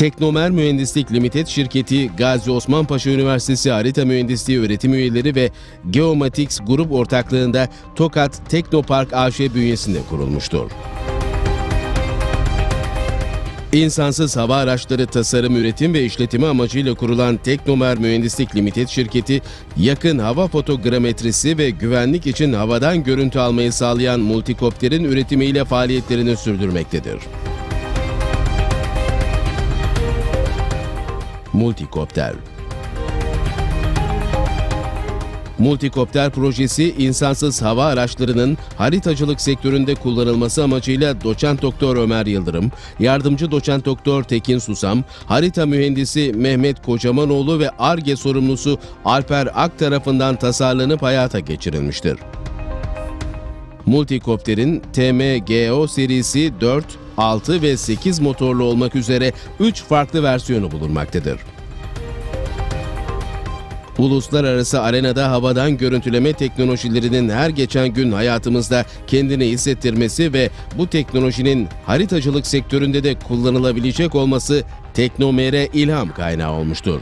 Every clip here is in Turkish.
Teknomer Mühendislik Limited şirketi Gazi Osman Üniversitesi Harita Mühendisliği öğretim üyeleri ve Geomatics grup ortaklığında Tokat Teknopark AŞ bünyesinde kurulmuştur. İnsansız hava araçları tasarım, üretim ve işletimi amacıyla kurulan Teknomer Mühendislik Limited şirketi, yakın hava fotogrametrisi ve güvenlik için havadan görüntü almayı sağlayan multikopterin üretimiyle faaliyetlerini sürdürmektedir. Multikopter Multikopter projesi insansız hava araçlarının haritacılık sektöründe kullanılması amacıyla doçent doktor Ömer Yıldırım, yardımcı doçent doktor Tekin Susam, harita mühendisi Mehmet Kocamanoğlu ve ARGE sorumlusu Alper Ak tarafından tasarlanıp hayata geçirilmiştir. Multikopter'in TMGO serisi 4, 6 ve 8 motorlu olmak üzere 3 farklı versiyonu bulunmaktadır. Uluslararası arenada havadan görüntüleme teknolojilerinin her geçen gün hayatımızda kendini hissettirmesi ve bu teknolojinin haritacılık sektöründe de kullanılabilecek olması Teknomer'e ilham kaynağı olmuştur.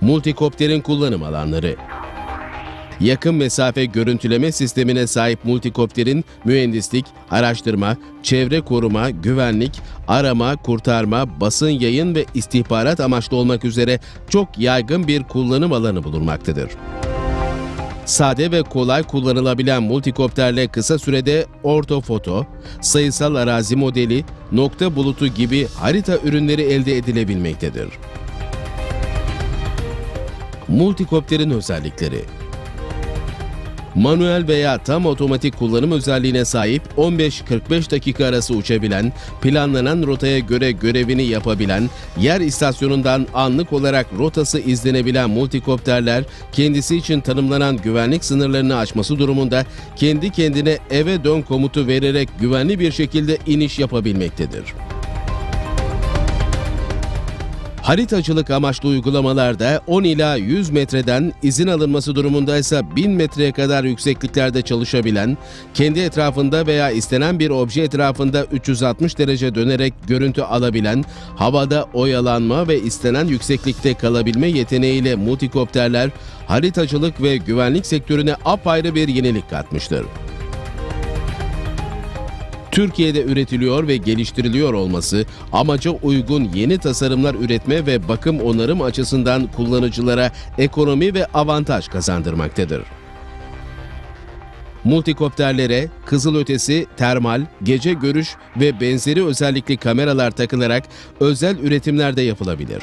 Multikopterin kullanım alanları yakın mesafe görüntüleme sistemine sahip multikopterin mühendislik, araştırma, çevre koruma, güvenlik, arama, kurtarma, basın yayın ve istihbarat amaçlı olmak üzere çok yaygın bir kullanım alanı bulunmaktadır. Sade ve kolay kullanılabilen multikopterle kısa sürede ortofoto, sayısal arazi modeli, nokta bulutu gibi harita ürünleri elde edilebilmektedir. Multikopterin özellikleri manuel veya tam otomatik kullanım özelliğine sahip 15-45 dakika arası uçabilen, planlanan rotaya göre görevini yapabilen, yer istasyonundan anlık olarak rotası izlenebilen multikopterler kendisi için tanımlanan güvenlik sınırlarını aşması durumunda kendi kendine eve dön komutu vererek güvenli bir şekilde iniş yapabilmektedir. Haritacılık amaçlı uygulamalarda 10 ila 100 metreden izin alınması durumunda ise 1000 metreye kadar yüksekliklerde çalışabilen, kendi etrafında veya istenen bir obje etrafında 360 derece dönerek görüntü alabilen, havada oyalanma ve istenen yükseklikte kalabilme yeteneğiyle multikopterler haritacılık ve güvenlik sektörüne apayrı bir yenilik katmıştır. Türkiye'de üretiliyor ve geliştiriliyor olması amaca uygun yeni tasarımlar üretme ve bakım onarım açısından kullanıcılara ekonomi ve avantaj kazandırmaktadır. Multikopterlere kızılötesi, termal, gece görüş ve benzeri özellikli kameralar takılarak özel üretimlerde yapılabilir.